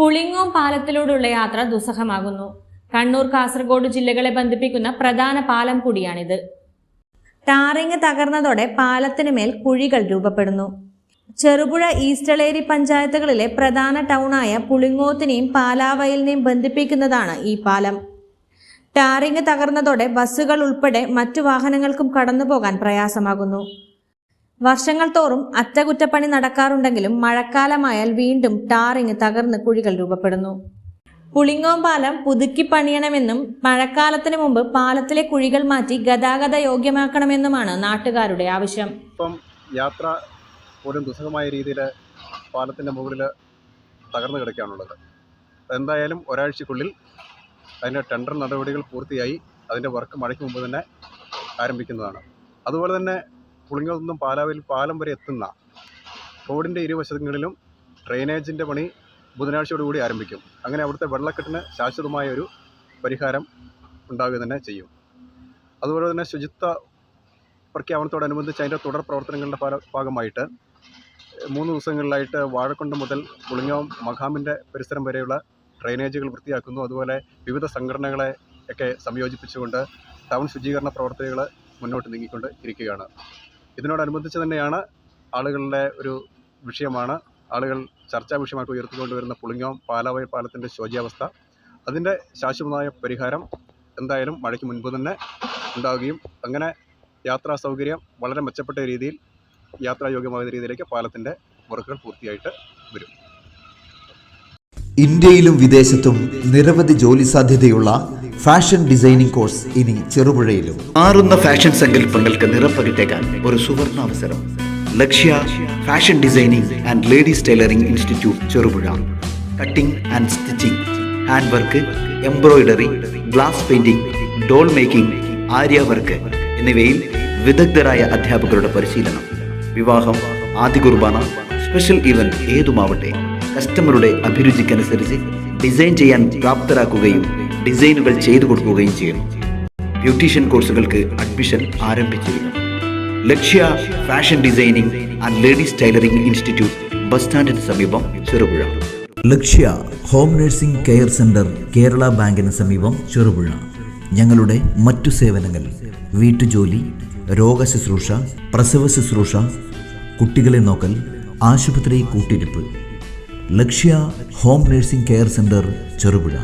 പുളിങ്ങോം പാലത്തിലൂടെയുള്ള യാത്ര ദുസ്സഹമാകുന്നു. കണ്ണൂർ കാസർഗോഡ് ജില്ലകളെ ബന്ധിപ്പിക്കുന്ന പ്രധാന പാലം കൂടിയാണിത്. ടാറിങ് തകർന്നതോടെ പാലത്തിന് മേൽ കുഴികൾ രൂപപ്പെടുന്നു. ചെറുപുഴ ഈസ്റ്റളേരി പഞ്ചായത്തുകളിലെ പ്രധാന ടൗണായ പുളിങ്ങോത്തിനെയും പാലാവയലിനെയും ബന്ധിപ്പിക്കുന്നതാണ് ഈ പാലം. ടാറിങ് തകർന്നതോടെ ബസ്സുകൾ ഉൾപ്പെടെ മറ്റു വാഹനങ്ങൾക്കും കടന്നുപോകാൻ പ്രയാസമാകുന്നു. വർഷങ്ങൾ തോറും അറ്റകുറ്റപ്പണി നടക്കാറുണ്ടെങ്കിലും മഴക്കാലമായാൽ വീണ്ടും ടാറിങ് തകർന്ന് കുഴികൾ രൂപപ്പെടുന്നു. പുളിങ്ങോം പാലം പുതുക്കി പണിയണമെന്നും മഴക്കാലത്തിന് മുമ്പ് പാലത്തിലെ കുഴികൾ മാറ്റി ഗതാഗത യോഗ്യമാക്കണമെന്നുമാണ് നാട്ടുകാരുടെ ആവശ്യം. ഇപ്പം യാത്ര പോലും ദുസ്സഹമായ രീതിയിൽ പാലത്തിന്റെ മുകളിൽ തകർന്നു കിടക്കുകയാണുള്ളത്. എന്തായാലും ഒരാഴ്ചക്കുള്ളിൽ അതിന്റെ ടെൻഡർ നടപടികൾ പൂർത്തിയായി അതിന്റെ വർക്ക് മഴയ്ക്ക് മുമ്പ് തന്നെ ആരംഭിക്കുന്നതാണ്. അതുപോലെ തന്നെ പുളിങ്ങൽ നിന്നും പാലാവിൽ പാലം വരെ എത്തുന്ന റോഡിന്റെ ഇരുവശങ്ങളിലും ഡ്രെയിനേജിന്റെ പണി ബുധനാഴ്ചയോടുകൂടി ആരംഭിക്കും. അങ്ങനെ അവിടുത്തെ വെള്ളക്കെട്ടിന് ശാശ്വതമായ ഒരു പരിഹാരം ഉണ്ടാവുക തന്നെ ചെയ്യും. അതുപോലെ തന്നെ ശുചിത്വ പ്രഖ്യാപനത്തോടനുബന്ധിച്ച് അതിന്റെ തുടർ പ്രവർത്തനങ്ങളുടെ ഭാഗ- ഭാഗമായിട്ട് മൂന്ന് ദിവസങ്ങളിലായിട്ട് വാഴക്കുണ്ട് മുതൽ പുളിങ്ങോം മഖാമിന്റെ പരിസരം വരെയുള്ള ഡ്രെയിനേജുകൾ വൃത്തിയാക്കുന്നു. അതുപോലെ വിവിധ സംഘടനകളെ ഒക്കെ സംയോജിപ്പിച്ചുകൊണ്ട് ടൗൺ ശുചീകരണ പ്രവർത്തനങ്ങൾ മുന്നോട്ട് നീങ്ങിക്കൊണ്ട് ഇരിക്കുകയാണ്. ഇതിനോടനുബന്ധിച്ച് തന്നെയാണ് ആളുകളുടെ ഒരു വിഷയമാണ്. ആളുകൾ ചർച്ചാ വിഷയമായിട്ട് ഉയർത്തിക്കൊണ്ടുവരുന്ന പുളിങ്ങോം പാലാവയ പാലത്തിന്റെ ശോചിയാവസ്ഥ അതിന്റെ ശാശ്വതമായ പരിഹാരം എന്തായാലും മഴയ്ക്ക് മുൻപ് തന്നെ ഉണ്ടാവുകയും അങ്ങനെ യാത്രാ സൗകര്യം വളരെ മെച്ചപ്പെട്ട രീതിയിൽ യാത്രായോഗ്യമായ രീതിയിലേക്ക് പാലത്തിന്റെ വർക്കുകൾ പൂർത്തിയായിട്ട് വരും. ഇന്ത്യയിലും വിദേശത്തും നിരവധി ജോലി സാധ്യതയുള്ള ഫാഷൻ ഡിസൈനിംഗ് കോഴ്സ് ഇനി ചെറുപുഴയിലും. മാറുന്ന ഫാഷൻ സങ്കല്പങ്ങൾക്ക് നിറപ്പകിട്ടേക്കാൻ ഒരു സുവർണ അവസരം Lakshya fashion designing and ladies tailoring institute Cherupuzha. Cutting and stitching hand work embroidery glass painting doll making aari work എന്നിവയിൽ വിദഗ്ധരായ അധ്യാപകരുടെ പരിശീലനം വിവാഹം ആദ്യ കുർബാന സ്പെഷ്യൽ ഇവന്റ് ഏതുമാവട്ടെ കസ്റ്റമറുടെ അഭിരുചിക്കനുസരിച്ച് ഡിസൈൻ ചെയ്യാൻ പ്രാപ്തരാക്കുകയും ഡിസൈനുകൾ ചെയ്തു കൊടുക്കുകയും ചെയ്യുന്നു. ബ്യൂട്ടീഷ്യൻ കോഴ്സുകൾക്ക് അഡ്മിഷൻ ആരംഭിച്ചിരിക്കുന്നു. Lakshya fashion designing and ladies tailoring institute bus സ്റ്റാൻഡിന് സമീപം Cherupuzha. Lakshya home nursing care centre Kerala ബാങ്കിന് സമീപം ചെറുപുഴ. ഞങ്ങളുടെ മറ്റു സേവനങ്ങൾ വീട്ടുജോലി രോഗശുശ്രൂഷ പ്രസവ ശുശ്രൂഷ കുട്ടികളെ നോക്കൽ ആശുപത്രി കൂട്ടിരിപ്പ്. Lakshya home nursing care centre Cherupuzha.